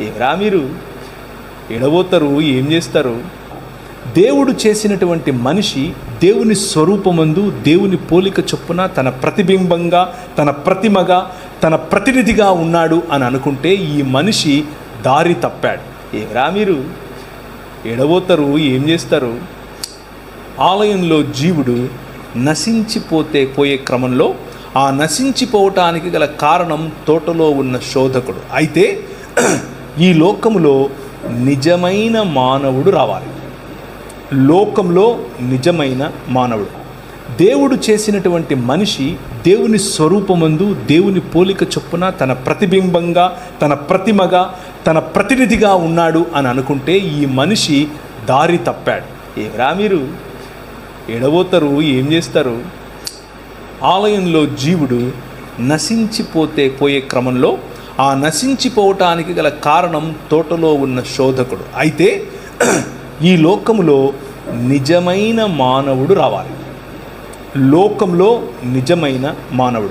ఏరా మీరు? ఎడబోతారు ఏం చేస్తారు? దేవుడు చేసినటువంటి మనిషి దేవుని స్వరూపమందు దేవుని పోలిక చొప్పున తన ప్రతిబింబంగా తన ప్రతిమగా తన ప్రతినిధిగా ఉన్నాడు అని అనుకుంటే ఈ మనిషి దారి తప్పాడు. ఏరా మీరు? ఎడబోతారు ఏం చేస్తారు? ఆలయంలో జీవుడు నశించిపోతే పోయే క్రమంలో ఆ నశించిపోవటానికి గల కారణం తోటలో ఉన్న శోధకుడు. అయితే ఈ లోకములో నిజమైన మానవుడు రావాలి. లోకంలో నిజమైన మానవుడు. దేవుడు చేసినటువంటి మనిషి దేవుని స్వరూపమందు దేవుని పోలిక చొప్పున తన ప్రతిబింబంగా తన ప్రతిమగా తన ప్రతినిధిగా ఉన్నాడు అని అనుకుంటే ఈ మనిషి దారి తప్పాడు. ఏమిరా మీరు? ఎడబోతారు ఏం చేస్తారు? ఆలయంలో జీవుడు నశించిపోతే పోయే క్రమంలో ఆ నశించిపోవటానికి గల కారణం తోటలో ఉన్న శోధకుడు. అయితే ఈ లోకములో నిజమైన మానవుడు రావాలి. లోకంలో నిజమైన మానవుడు.